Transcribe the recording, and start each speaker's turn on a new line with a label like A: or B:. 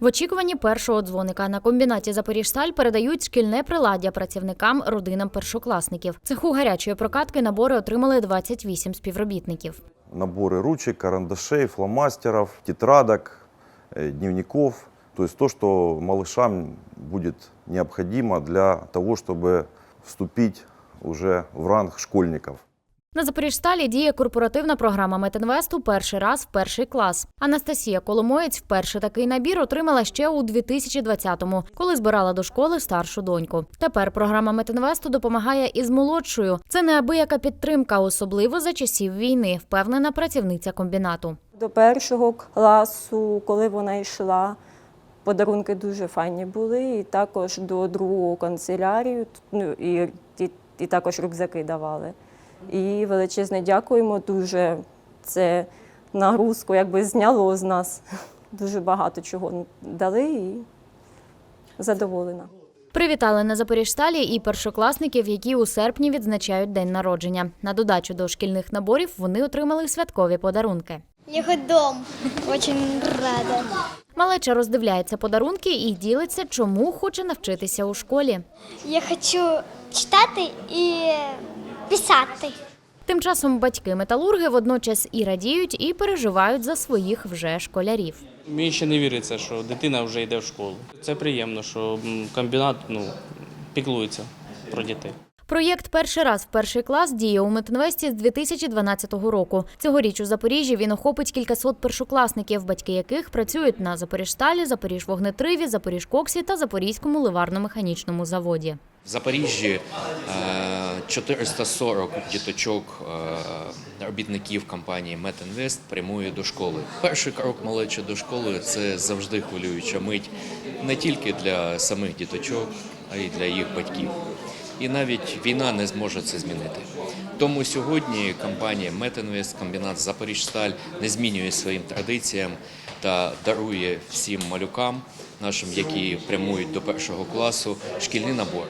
A: В очікуванні першого дзвоника на комбінаті Запоріжсталь передають шкільне приладдя працівникам родинам першокласників. Цеху гарячої прокатки набори отримали 28 співробітників.
B: наборы ручек, карандашей, фломастеров, тетрадок, э, дневников. То есть то, что малышам будет необходимо для того, чтобы вступить уже в ранг школьников.
A: На Запоріжсталі діє корпоративна програма Метинвесту перший раз в перший клас. Анастасія Коломоєць вперше такий набір отримала ще у 2020-му, коли збирала до школи старшу доньку. Тепер програма Метинвесту допомагає із молодшою. Це неабияка підтримка, особливо за часів війни, впевнена працівниця комбінату.
C: До першого класу, коли вона йшла, подарунки дуже файні були. І також до другого канцелярію, ну, і, і, і також рюкзаки давали. І величезне дякуємо дуже. Це нагрузку якби зняло з нас. Дуже багато чого дали і задоволена.
A: Привітали на Запоріжсталі і першокласників, які у серпні відзначають день народження. На додачу до шкільних наборів вони отримали святкові подарунки.
D: Його дом. Очень рада.
A: Малеча роздивляється подарунки і ділиться, чому хоче навчитися у школі.
D: Я хочу читати і писати.
A: Тим часом батьки металурги водночас і радіють, і переживають за своїх вже школярів.
E: Мені ще не віриться, що дитина вже йде в школу. Це приємно, що комбінат ну, піклується про дітей.
A: Проєкт перший раз в перший клас діє у Метинвесті з 2012 року. Цьогоріч у Запоріжжі він охопить кількасот першокласників, батьки яких працюють на Запоріжсталі, Запоріжвогнетриві, Запоріжкоксі та Запорізькому ливарно-механічному заводі.
F: В Запоріжжі е, 440 діточок е, робітників компанії Метінвест прямує до школи. Перший крок малечі до школи це завжди хвилююча мить не тільки для самих діточок, а й для їх батьків. І навіть війна не зможе це змінити. Тому сьогодні компанія Метінвест, комбінат Запоріжсталь не змінює своїм традиціям та дарує всім малюкам, нашим, які прямують до першого класу, шкільний набор.